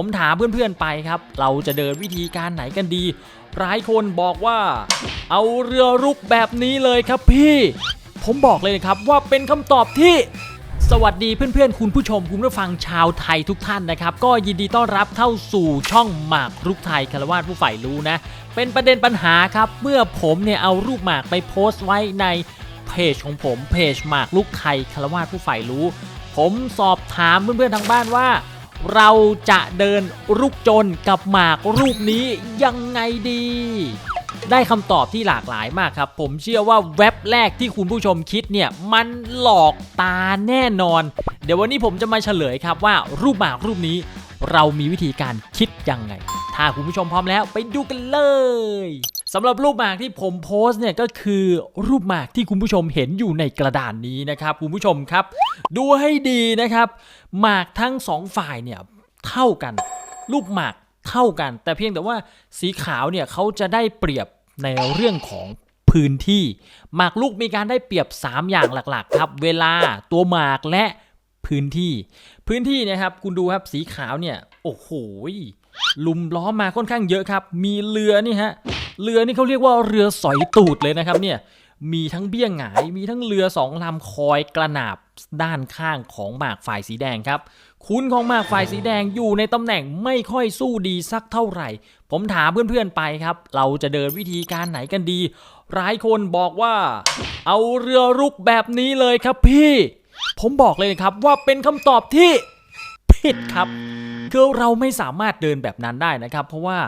ผมถามเพื่อนๆไปครับ เราจะเดินวิธีการไหนกันดี หลายคนบอกว่า เอาเรือรุกแบบนี้เลยครับพี่ ผมบอกเลยนะครับว่าเป็นคำตอบที่สวัสดีเพื่อนๆ คุณผู้ชมคุณผู้ฟังชาวไทยทุกท่านนะครับ ก็ยินดีต้อนรับเข้าสู่ช่องหมากรุกไทยคารวาสผู้ใฝ่รู้นะ เป็นประเด็นปัญหาครับ เมื่อผมเนี่ยเอารูปหมากไปโพสต์ไว้ในเพจของผมเพจหมากรุกไทยคารวาสผู้ใฝ่รู้ ผมสอบถามเพื่อนๆทางบ้านว่า เราจะเดินรุกจนกับหมากรูปนี้ยังไงดี ได้คำตอบที่หลากหลายมากครับ ผมเชื่อว่าเว็บแรกที่คุณผู้ชมคิดเนี่ยมันหลอกตาแน่นอน เดี๋ยววันนี้ผมจะมาเฉลยครับว่ารูปหมากรูปนี้ เรามีวิธีการคิดยังไง ถ้าคุณผู้ชมพร้อมแล้วไปดูกันเลย สำหรับรูปหมากที่ผมโพสเนี่ยก็คือรูปหมากที่คุณผู้ชมเห็นอยู่ในกระดานนี้นะครับคุณผู้ชมครับ ดูให้ดีนะครับหมากทั้งสองฝ่ายเนี่ยเท่ากัน รูปหมากเท่ากัน แต่เพียงแต่ว่าสีขาวเนี่ยเขาจะได้เปรียบในเรื่องของพื้นที่หมากลูกมีการได้เปรียบ 3 อย่างหลักๆ ครับ เวลาตัวหมากและพื้นที่ พื้นที่นะครับ คุณดูครับสีขาวเนี่ย โอ้โหลุมล้อมมาค่อนข้างเยอะครับ มีเรือนี่ฮะ เรือนี่เขาเรียกว่าเรือสอยตูดเลยนะครับเนี่ยมีทั้งเบี้ยงหงาย มีทั้งเรือสองลำคอยกระหนาบด้านข้างของหมากฝ่ายสีแดงครับ คุณของหมากฝ่ายสีแดงอยู่ในตำแหน่งไม่ค่อยสู้ดีสักเท่าไหร่ ผมถามเพื่อนๆไปครับ เราจะเดินวิธีการไหนกันดี หลายคนบอกว่า เอาเรือรุกแบบนี้เลยครับพี่ ผมบอกเลยครับว่าเป็นคำตอบที่ผิดครับคือเราไม่สามารถเดินแบบนั้นได้นะครับ เพราะว่า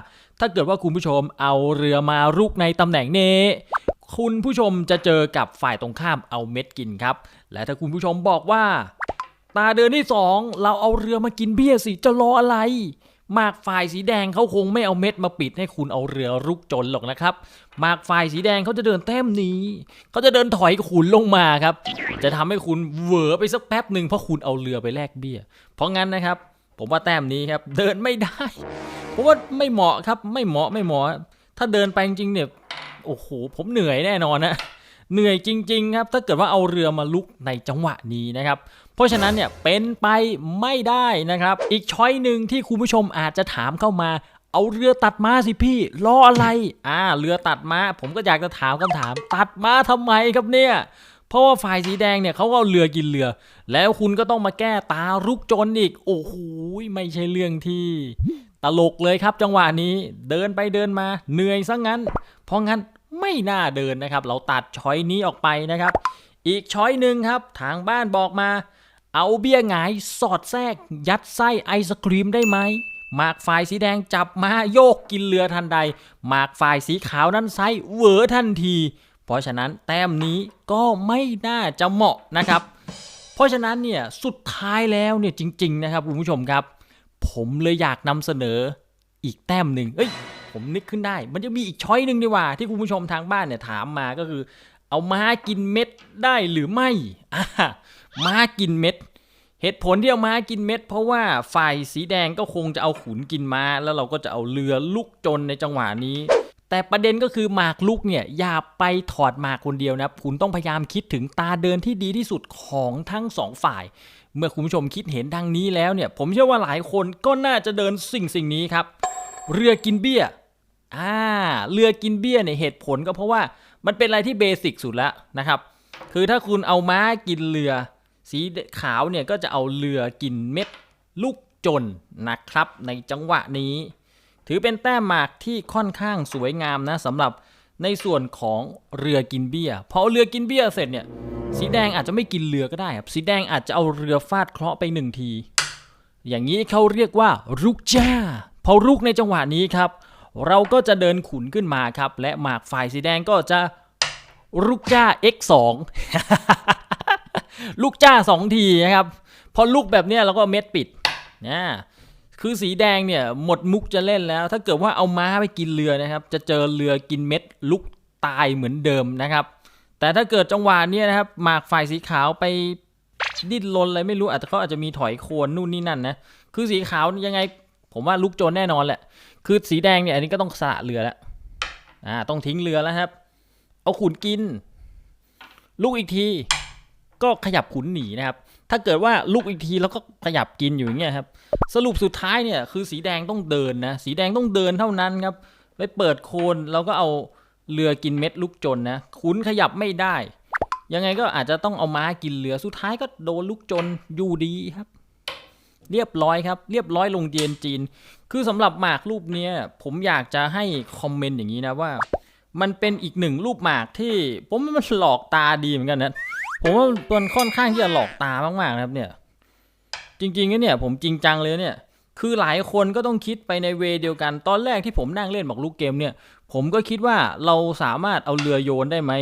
ถ้าเกิดว่าคุณผู้ชมเอาเรือมารุกในตำแหน่งนี้ คุณผู้ชมจะเจอกับฝ่ายตรงข้ามเอาเม็ดกินครับ และถ้าคุณผู้ชมบอกว่า ตาเดือนที่สองเราเอาเรือมากินเบี้ยสิจะรออะไร มากฝ่ายสีแดงเขาคงไม่เอาเม็ดมาปิดให้คุณเอาเรือรุกจนหรอกนะครับ มากฝ่ายสีแดงเขาจะเดินแต้มนี้เขาจะเดินถอยขุนลงมาครับ จะทำให้คุณเหวอไปสักแป๊บหนึ่งเพราะคุณเอาเรือไปแลกเบี้ย เพราะงั้นนะครับ ผมว่าแต้มนี้ครับ เดินไม่ได้เพราะว่าไม่เหมาะครับไม่เหมาะไม่เหมาะ ถ้าเดินไปจริงเนี่ยโอ้โหผมเหนื่อยแน่นอนนะเหนื่อยจริง ๆ ครับ ถ้าเกิดว่าเอาเรือมาลุกในจังหวะนี้นะครับ เพราะฉะนั้นเนี่ยเป็นไปไม่ได้นะครับ อีกช้อยหนึ่งที่คุณผู้ชมอาจจะถามเข้ามา เอาเรือตัดมาสิพี่รออะไร อ่า เรือตัดมาผมก็อยากจะถามคำถาม ตัดมาทำไมครับเนี่ย เพราะว่าฝ่ายสีแดงเนี่ยเขาก็เอาเรือกินเรือ แล้วคุณก็ต้องมาแก้ตารุกจนอีก โอ้โหไม่ใช่เรื่องที่ ตลกเลยครับจังหวะนี้เดินไปเดินมาเหนื่อยซะงั้น เพราะงั้นไม่น่าเดินนะครับ เราตัดช้อยนี้ออกไปนะครับ อีกช้อยหนึ่งครับ ทางบ้านบอกมา เอาเบี้ยหงายสอดแทรก ยัดไส้ไอศครีมได้ไหมหมากฝ่ายสีแดงจับมาโยกกินเรือทันใด หมากฝ่ายสีขาวนั้นไส้เหวอทันที เพราะฉะนั้นแต้มนี้ก็ไม่น่าจะเหมาะนะครับ เพราะฉะนั้นเนี่ยสุดท้ายแล้วเนี่ยจริง ๆ นะครับคุณผู้ชมครับ ผมเลยอยากนำเสนออีกแต้มหนึ่งเอ้ยผมนึกขึ้นได้ มันจะมีอีกช้อยหนึ่งดีกว่า ที่คุณผู้ชมทางบ้านเนี่ยถามมาก็คือ เอาม้ากินเม็ดได้หรือไม่อ่าม้ากินเม็ด เหตุผลที่เอาม้ากินเม็ด เพราะว่าฝ่ายสีแดงก็คงจะเอาขุนกินม้า แล้วเราก็จะเอาเรือลุกจนในจังหวะนี้ แต่ประเด็นก็คือหมากลุกเนี่ยอย่าไปถอดหมากคนเดียวนะคุณต้องพยายามคิดถึงตาเดินที่ดีที่สุดของทั้งสองฝ่าย เมื่อคุณผู้ชมคิดเห็นดังนี้แล้วเนี่ย ผมเชื่อว่าหลายคนก็น่าจะเดินสิ่งสิ่งนี้ครับ เรือกินเบี้ยอ่าเรือกินเบี้ยเนี่ยเหตุผลก็เพราะว่ามันเป็นอะไรที่เบสิกสุดแล้วนะครับ คือถ้าคุณเอาม้ากินเรือ สีขาวเนี่ยก็จะเอาเรือกินเม็ดลูกจนนะครับ ในจังหวะนี้ ถือเป็นแต้มหมากที่ค่อนข้างสวยงามนะสำหรับในส่วนของเรือกินเบี้ยพอเรือกินเบี้ยเสร็จเนี่ย สีแดงอาจจะไม่กินเรือก็ได้ครับ สีแดงอาจจะเอาเรือฟาดเคราะห์ไปหนึ่งที อย่างนี้เขาเรียกว่ารุกจ้า พอรุกในจังหวะนี้ครับ เราก็จะเดินขุนขึ้นมาครับ และหมากฝ่ายสีแดงก็จะรุกจ้า x2 ลูกจ้าสองทีนะครับ พอลูกแบบเนี้ยเราก็เม็ดปิดนะ คือสีแดงเนี่ยหมดมุกจะเล่นแล้ว ถ้าเกิดว่าเอาม้าไปกินเรือนะครับ จะเจอเรือกินเม็ดลุกตายเหมือนเดิมนะครับ แต่ถ้าเกิดจังหวะเนี้ยนะครับหมากฝ่ายสีขาวไปดิ้นรนอะไรไม่รู้อาจจะเขาอาจจะมีถอยโคนนู่นนี่นั่นนะคือสีขาวยังไงผมว่าลุกโจรแน่นอนแหละ คือสีแดงเนี่ยอันนี้ก็ต้องสละเรือแล้วอ่าต้องทิ้งเรือแล้วครับ เอาขุนกิน ลูกอีกที ก็ขยับขุนหนีนะครับ ถ้าเกิดว่าลุกอีกทีแล้วก็ขยับกินอยู่อย่างเงี้ยครับ สรุปสุดท้ายเนี่ยคือสีแดงต้องเดินนะ สีแดงต้องเดินเท่านั้นครับ ไปเปิดโคนแล้วก็เอาเรือกินเม็ดลูกจนนะ ขุนขยับไม่ได้ ยังไงก็อาจจะต้องเอาม้ากินเรือ สุดท้ายก็โดนลูกจนอยู่ดีครับ เรียบร้อยครับ เรียบร้อยลงเย็นจีน คือสำหรับหมากรูปเนี้ยผมอยากจะให้คอมเมนต์อย่างนี้นะว่า มันเป็นอีกหนึ่งรูปหมากที่ ผมว่ามันหลอกตาดีเหมือนกันนะ ผมว่ามันค่อนข้างที่จะหลอกตามากๆนะครับเนี่ย จริงๆเนี่ยผมจริงจังเลยเนี่ย คือหลายคนก็ต้องคิดไปในเวเดียวกัน ตอนแรกที่ผมนั่งเล่นหมากรุกเกมเนี่ย ผมก็คิดว่าเราสามารถเอาเรือโยนได้ไหม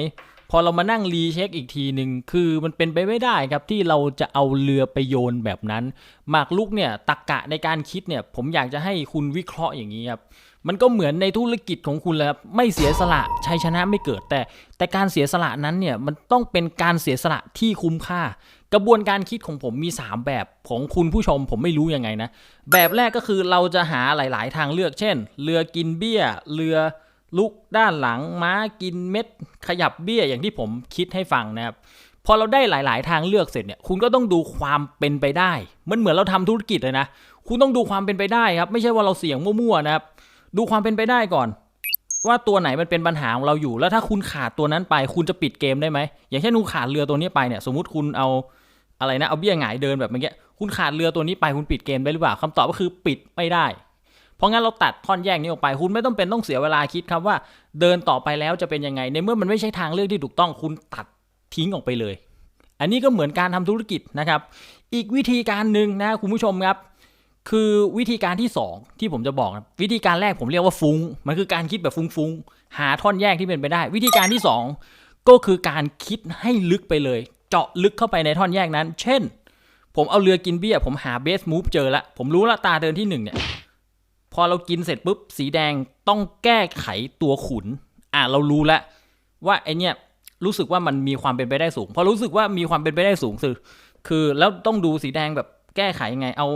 พอเรามานั่งรีเช็คอีกทีหนึ่งคือมันเป็นไปไม่ได้ครับที่เราจะเอาเรือไปโยนแบบนั้น หมากรุกเนี่ยตักกะในการคิดเนี่ย ผมอยากจะให้คุณวิเคราะห์อย่างนี้ครับ มันก็เหมือนในธุรกิจของคุณเลยครับไม่เสียสละชัยชนะไม่เกิดแต่ แต่การเสียสละนั้นเนี่ยมันต้องเป็นการเสียสละที่คุ้มค่า กระบวนการคิดของผมมี 3 แบบของคุณผู้ชมผมไม่รู้ยังไงนะ แบบแรกก็คือเราจะหาหลาย ๆ ทางเลือก เช่น เรือกินเบี้ย เรือลุกด้านหลังม้ากินเม็ด ขยับเบี้ยอย่างที่ผมคิดให้ฟังนะครับพอเราได้หลาย ๆ ทางเลือกเสร็จเนี่ยคุณก็ต้องดูความเป็นไปได้ มันเหมือนเราทำธุรกิจเลยนะ คุณต้องดูความเป็นไปได้ครับ ไม่ใช่ว่าเราเสี่ยงมั่ว ๆ นะครับ ดูความเป็นไปได้ก่อน ว่าตัวไหนมันเป็นปัญหาของเราอยู่ แล้วถ้าคุณขาดตัวนั้นไป คุณจะปิดเกมได้ไหมอย่างเช่นคุณขาดเรือตัวนี้ไปเนี่ยสมมติคุณเอาอะไรนะเอาเบี้ยหงายเดินแบบเมื่อกี้คุณขาดเรือตัวนี้ไปคุณปิดเกมได้หรือเปล่าคำตอบก็คือปิดไม่ได้ เพราะงั้นเราตัดท่อนแยกนี้ออกไปคุณไม่ต้องเป็นต้องเสียเวลาคิดครับว่า เดินต่อไปแล้วจะเป็นยังไง ในเมื่อมันไม่ใช่ทางเลือกที่ถูกต้องคุณตัดทิ้งออกไปเลย อันนี้ก็เหมือนการทำธุรกิจนะครับ อีกวิธีการหนึ่งนะคุณผู้ชมครับ คือวิธีการที่ 2 ที่ผมจะบอกนะวิธีการแรกผมเรียกว่าฟุง้ง มันคือการคิดแบบฟุ้งๆ หาท่อนแยกที่เป็นไปได้ วิธีการที่ 2 ก็คือการคิดให้ลึกไปเลย เจาะลึกเข้าไปในท่อนแยกนั้น เช่น ผมเอาเรือกินเบี้ย ผมหาเบสมูฟเจอละผมรู้ละตาเดินที่หนึ่งเนี่ยพอเรากินเสร็จปุ๊บสีแดงต้องแก้ไขตัวขุน อะเรารู้แล้วว่าไอเนี่ยรู้สึกว่ามันมีความเป็นไปได้สูงพอรู้สึกว่ามีความเป็นไปได้สูงคือคือแล้วต้องดูสีแดงแบบแก้ไขยังไงเอา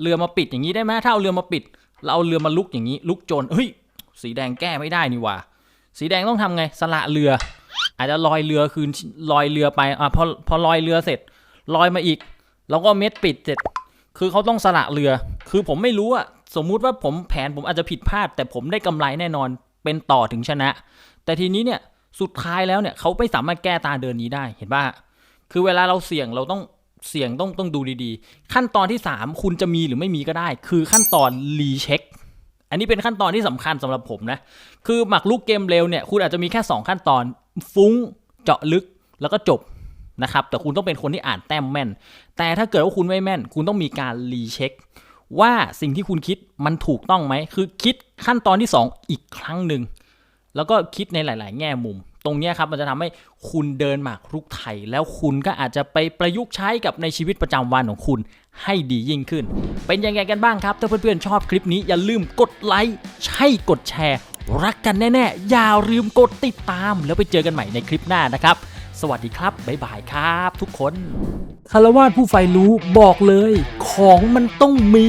เรือมาปิดอย่างนี้ได้ไหมถ้าเอาเรือมาปิด เราเอาเรือมาลุกอย่างนี้ ลุกโจรเฮ้ย สีแดงแก้ไม่ได้นี่ว่า สีแดงต้องทำไงสละเรือ อาจจะลอยเรือคืนลอยเรือไปอะพอพอลอยเรือเสร็จลอยมาอีก แล้วก็เม็ดปิดเสร็จ คือเขาต้องสละเรือ คือผมไม่รู้อะสมมุติว่าผมแผนผมอาจจะผิดพลาด แต่ผมได้กำไรแน่นอนเป็นต่อถึงชนะ แต่ทีนี้เนี่ยสุดท้ายแล้วเนี่ยเขาไม่สามารถแก้ตาเดินนี้ได้เห็นป่ะคือเวลาเราเสี่ยงเราต้อง เสี่ยงต้องต้องดูดีๆ ขั้นตอนที่ 3 คุณจะมีหรือไม่มีก็ได้ คือขั้นตอนรีเช็คอันนี้เป็นขั้นตอนที่สำคัญสำหรับผมนะ คือหมักลูกเกมเร็วเนี่ย คุณอาจจะมีแค่ 2 ขั้นตอนฟุ้งเจาะลึกแล้วก็จบนะครับ แต่คุณต้องเป็นคนที่อ่านแต้มแม่น แต่ถ้าเกิดว่าคุณไม่แม่น คุณต้องมีการรีเช็คว่าสิ่งที่คุณคิดมันถูกต้องไหม คือคิดขั้นตอนที่ 2 อีกครั้งหนึ่ง แล้วก็คิดในหลาย ๆ แง่มุม ตรงนี้ครับมันจะทำให้คุณเดินหมากรุกไทย แล้วคุณก็อาจจะไปประยุกต์ใช้กับในชีวิตประจำวันของคุณให้ดียิ่งขึ้น เป็นยังไงกันบ้างครับ ถ้าเพื่อนๆชอบคลิปนี้อย่าลืมกดไลค์ใช่กดแชร์ รักกันแน่ๆ อย่าลืมกดติดตาม แล้วไปเจอกันใหม่ในคลิปหน้านะครับ สวัสดีครับบ๊ายบายครับ ทุกคนคารวาสผู้ใฝ่รู้บอกเลย ของมันต้องมี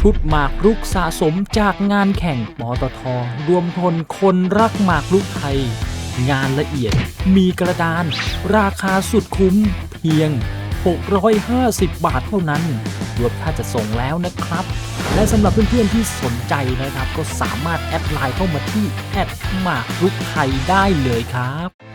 ชุดหมากรุกสะสมจากงานแข่งปตทรวมพลคนรักหมากรุกไทย งานละเอียด มีกระดาน ราคาสุดคุ้มเพียง 650 บาทเท่านั้น รวมค่าจะส่งแล้วนะครับ และสำหรับเพื่อนๆที่สนใจนะครับ ก็สามารถแอดไลน์เข้ามาที่แอดมากรุกไทยได้เลยครับ